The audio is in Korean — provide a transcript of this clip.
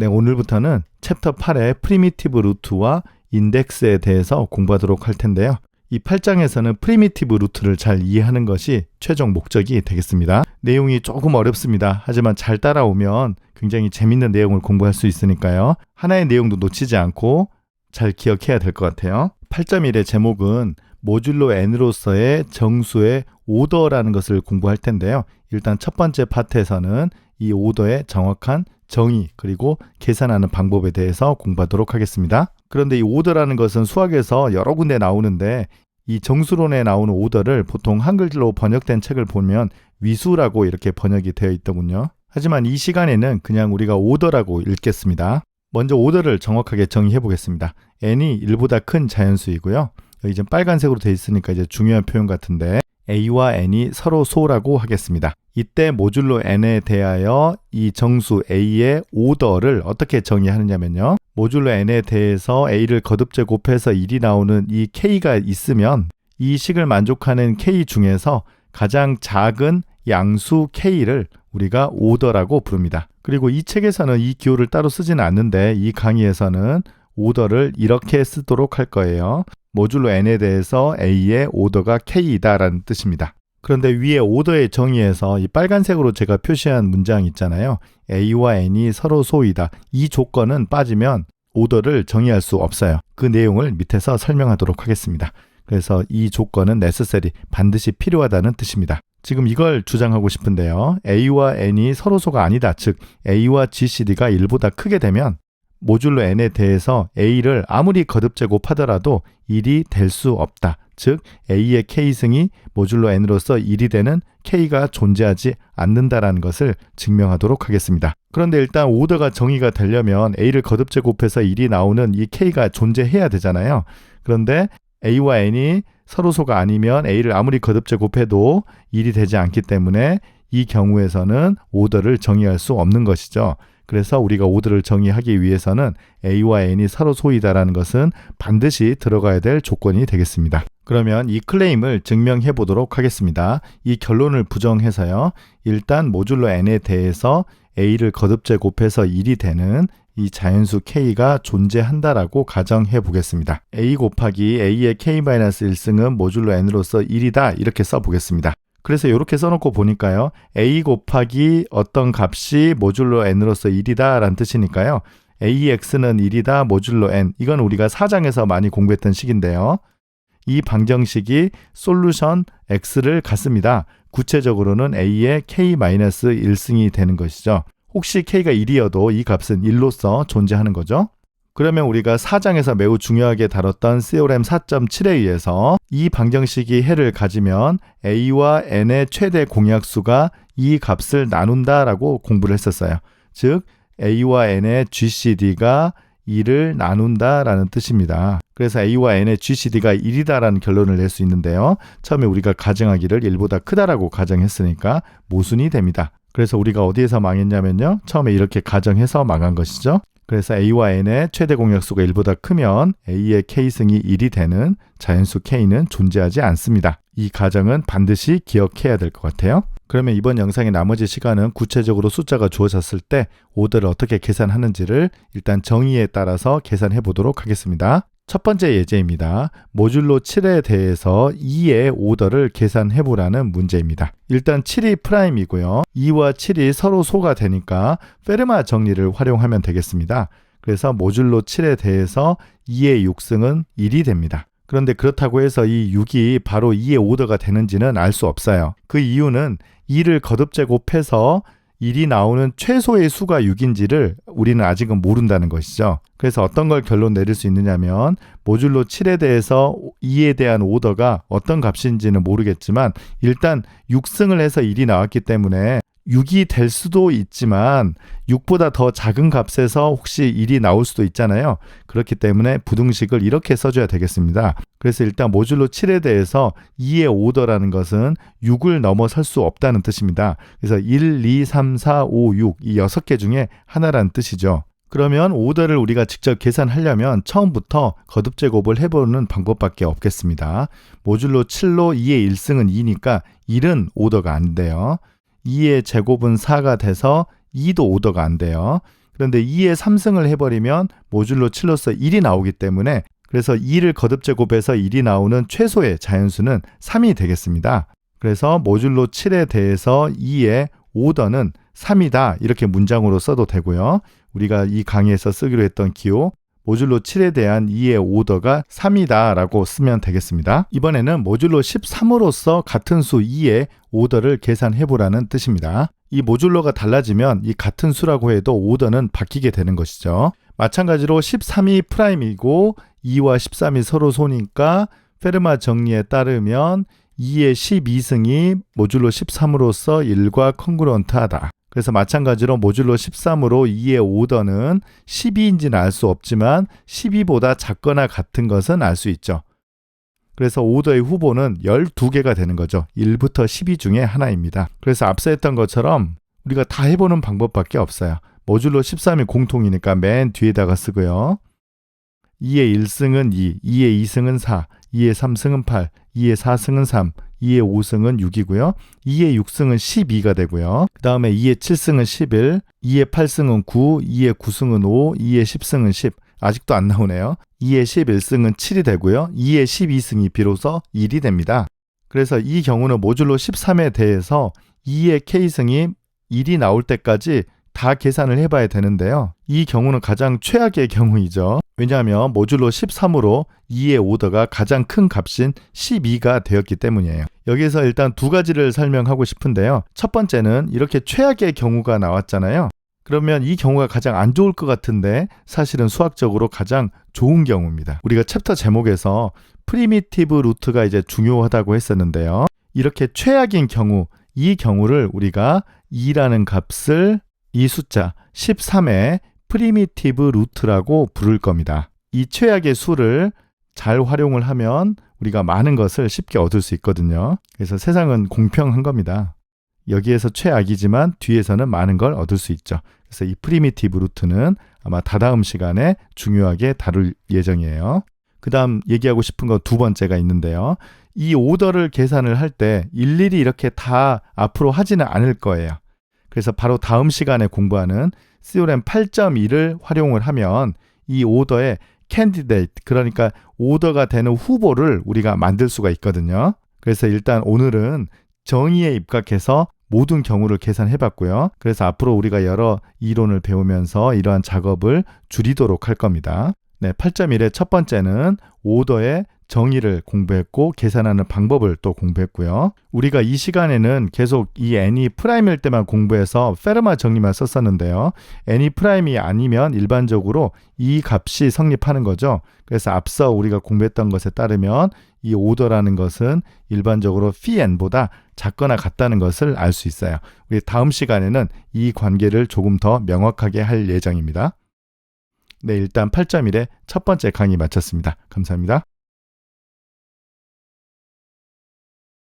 네, 오늘부터는 챕터 8의 프리미티브 루트와 인덱스에 대해서 공부하도록 할 텐데요. 이 8장에서는 프리미티브 루트를 잘 이해하는 것이 최종 목적이 되겠습니다. 내용이 조금 어렵습니다. 하지만 잘 따라오면 굉장히 재밌는 내용을 공부할 수 있으니까요. 하나의 내용도 놓치지 않고 잘 기억해야 될 것 같아요. 8.1의 제목은 모듈로 n으로서의 정수의 오더라는 것을 공부할 텐데요. 일단 첫 번째 파트에서는 이 오더의 정확한 정의 그리고 계산하는 방법에 대해서 공부하도록 하겠습니다. 그런데 이 오더라는 것은 수학에서 여러 군데 나오는데 이 정수론에 나오는 오더를 보통 한글로 번역된 책을 보면 위수라고 이렇게 번역이 되어 있더군요. 하지만 이 시간에는 그냥 우리가 오더라고 읽겠습니다. 먼저 오더를 정확하게 정의해 보겠습니다. n이 1보다 큰 자연수이고요. 여기 지금 빨간색으로 되어 있으니까 이제 중요한 표현 같은데 a와 n이 서로 소라고 하겠습니다. 이때 모듈로 n에 대하여 이 정수 a의 오더를 어떻게 정의하느냐면요. 모듈로 n에 대해서 a를 거듭제 곱해서 1이 나오는 이 k가 있으면 이 식을 만족하는 k 중에서 가장 작은 양수 k를 우리가 오더라고 부릅니다. 그리고 이 책에서는 이 기호를 따로 쓰지는 않는데 이 강의에서는 오더를 이렇게 쓰도록 할 거예요. 모듈로 n에 대해서 a의 오더가 k이다 라는 뜻입니다. 그런데 위에 오더의 정의에서 이 빨간색으로 제가 표시한 문장 있잖아요. a와 n이 서로 소이다. 이 조건은 빠지면 오더를 정의할 수 없어요. 그 내용을 밑에서 설명하도록 하겠습니다. 그래서 이 조건은 necessary, 반드시 필요하다는 뜻입니다. 지금 이걸 주장하고 싶은데요. a와 n이 서로 소가 아니다. 즉 a와 GCD가 1보다 크게 되면 모듈로 n에 대해서 a를 아무리 거듭 제 곱하더라도 1이 될 수 없다. 즉 a의 k승이 모듈로 n으로서 1이 되는 k가 존재하지 않는다라는 것을 증명하도록 하겠습니다. 그런데 일단 오더가 정의가 되려면 a를 거듭 제 곱해서 1이 나오는 이 k가 존재해야 되잖아요. 그런데 a와 n이 서로소가 아니면 a를 아무리 거듭 제 곱해도 1이 되지 않기 때문에 이 경우에서는 오더를 정의할 수 없는 것이죠. 그래서 우리가 오더를 정의하기 위해서는 a와 n이 서로 소이다라는 것은 반드시 들어가야 될 조건이 되겠습니다. 그러면 이 클레임을 증명해 보도록 하겠습니다. 이 결론을 부정해서요. 일단 모듈로 n에 대해서 a를 거듭제 곱해서 1이 되는 이 자연수 k가 존재한다라고 가정해 보겠습니다. a 곱하기 a의 k-1승은 모듈로 n으로서 1이다 이렇게 써 보겠습니다. 그래서 이렇게 써놓고 보니까요. a 곱하기 어떤 값이 모듈로 n으로서 1이다 라는 뜻이니까요. ax는 1이다 모듈로 n 이건 우리가 사장에서 많이 공부했던 식인데요. 이 방정식이 솔루션 x를 갖습니다. 구체적으로는 a의 k-1승이 되는 것이죠. 혹시 k가 1이어도 이 값은 1로서 존재하는 거죠. 그러면 우리가 4장에서 매우 중요하게 다뤘던 세오렘 4.7에 의해서 이 방정식이 해를 가지면 a와 n의 최대 공약수가 이 값을 나눈다라고 공부를 했었어요. 즉 a와 n의 GCD가 2를 나눈다라는 뜻입니다. 그래서 a와 n의 GCD가 1이다라는 결론을 낼 수 있는데요. 처음에 우리가 가정하기를 1보다 크다라고 가정했으니까 모순이 됩니다. 그래서 우리가 어디에서 망했냐면요. 처음에 이렇게 가정해서 망한 것이죠. 그래서 a와 n의 최대 공약수가 1보다 크면 a의 k승이 1이 되는 자연수 k는 존재하지 않습니다. 이 가정은 반드시 기억해야 될 것 같아요. 그러면 이번 영상의 나머지 시간은 구체적으로 숫자가 주어졌을 때 오더를 어떻게 계산하는지를 일단 정의에 따라서 계산해 보도록 하겠습니다. 첫 번째 예제입니다. 모듈로 7에 대해서 2의 오더를 계산해 보라는 문제입니다. 일단 7이 프라임이고요. 2와 7이 서로 소가 되니까 페르마 정리를 활용하면 되겠습니다. 그래서 모듈로 7에 대해서 2의 6승은 1이 됩니다. 그런데 그렇다고 해서 이 6이 바로 2의 오더가 되는지는 알 수 없어요. 그 이유는 2를 거듭 제 곱해서 1이 나오는 최소의 수가 6인지를 우리는 아직은 모른다는 것이죠. 그래서 어떤 걸 결론 내릴 수 있느냐면 모듈로 7에 대해서 2에 대한 오더가 어떤 값인지는 모르겠지만 일단 6승을 해서 1이 나왔기 때문에 6이 될 수도 있지만 6보다 더 작은 값에서 혹시 1이 나올 수도 있잖아요. 그렇기 때문에 부등식을 이렇게 써줘야 되겠습니다. 그래서 일단 모듈로 7에 대해서 2의 오더라는 것은 6을 넘어설 수 없다는 뜻입니다. 그래서 1, 2, 3, 4, 5, 6 이 6개 중에 하나라는 뜻이죠. 그러면 오더를 우리가 직접 계산하려면 처음부터 거듭 제곱을 해보는 방법밖에 없겠습니다. 모듈로 7로 2의 1승은 2니까 1은 오더가 안 돼요. 2의 제곱은 4가 돼서 2도 오더가 안 돼요. 그 그런데 2에 3승을 해버리면 모듈로 7로서 1이 나오기 때문에 그래서 2를 거듭 제곱해서 1이 나오는 최소의 자연수는 3이 되겠습니다. 그래서 모듈로 7에 대해서 2의 오더는 3이다 이렇게 문장으로 써도 되고요. 우리가 이 강의에서 쓰기로 했던 기호 모듈로 7에 대한 2의 오더가 3이다 라고 쓰면 되겠습니다. 이번에는 모듈로 13으로서 같은 수 2의 오더를 계산해 보라는 뜻입니다. 이 모듈로가 달라지면 이 같은 수라고 해도 오더는 바뀌게 되는 것이죠. 마찬가지로 13이 프라임이고 2와 13이 서로 소니까 페르마 정리에 따르면 2의 12승이 모듈로 13으로서 1과 컨그런트하다. 그래서 마찬가지로 모듈로 13으로 2의 오더는 12인지는 알 수 없지만 12보다 작거나 같은 것은 알 수 있죠. 그래서 오더의 후보는 12개가 되는 거죠. 1부터 12 중에 하나입니다. 그래서 앞서 했던 것처럼 우리가 다 해보는 방법밖에 없어요. 모듈로 13이 공통이니까 맨 뒤에다가 쓰고요. 2의 1승은 2, 2의 2승은 4, 2의 3승은 8, 2의 4승은 3, 2의 5승은 6이고요. 2의 6승은 12가 되고요. 그 다음에 2의 7승은 11, 2의 8승은 9, 2의 9승은 5, 2의 10승은 10. 아직도 안 나오네요. 2의 11승은 7이 되고요. 2의 12승이 비로소 1이 됩니다. 그래서 이 경우는 모듈로 13에 대해서 2의 K승이 1이 나올 때까지 다 계산을 해봐야 되는데요. 이 경우는 가장 최악의 경우이죠. 왜냐하면 모듈로 13으로 2의 오더가 가장 큰 값인 12가 되었기 때문이에요. 여기서 일단 두 가지를 설명하고 싶은데요. 첫 번째는 이렇게 최악의 경우가 나왔잖아요. 그러면 이 경우가 가장 안 좋을 것 같은데 사실은 수학적으로 가장 좋은 경우입니다. 우리가 챕터 제목에서 프리미티브 루트가 이제 중요하다고 했었는데요. 이렇게 최악인 경우, 이 경우를 우리가 2라는 값을 이 숫자 13의 프리미티브 루트라고 부를 겁니다. 이 최악의 수를 잘 활용을 하면 우리가 많은 것을 쉽게 얻을 수 있거든요. 그래서 세상은 공평한 겁니다. 여기에서 최악이지만 뒤에서는 많은 걸 얻을 수 있죠. 그래서 이 프리미티브 루트는 아마 다다음 시간에 중요하게 다룰 예정이에요. 그 다음 얘기하고 싶은 거 두 번째가 있는데요. 이 오더를 계산을 할 때 일일이 이렇게 다 앞으로 하지는 않을 거예요. 그래서 바로 다음 시간에 공부하는 COM 8.1을 활용을 하면 이 오더의 캔디데이트 그러니까 오더가 되는 후보를 우리가 만들 수가 있거든요. 그래서 일단 오늘은 정의에 입각해서 모든 경우를 계산해 봤고요. 그래서 앞으로 우리가 여러 이론을 배우면서 이러한 작업을 줄이도록 할 겁니다. 네, 8.1의 첫 번째는 오더의 정의를 공부했고 계산하는 방법을 또 공부했고요. 우리가 이 시간에는 계속 이 n이 프라임일 때만 공부해서 페르마 정리만 썼었는데요. n이 프라임이 아니면 일반적으로 이 값이 성립하는 거죠. 그래서 앞서 우리가 공부했던 것에 따르면 이 오더라는 것은 일반적으로 phi n보다 작거나 같다는 것을 알 수 있어요. 우리 다음 시간에는 이 관계를 조금 더 명확하게 할 예정입니다. 네, 일단 8.1의 첫 번째 강의 마쳤습니다. 감사합니다.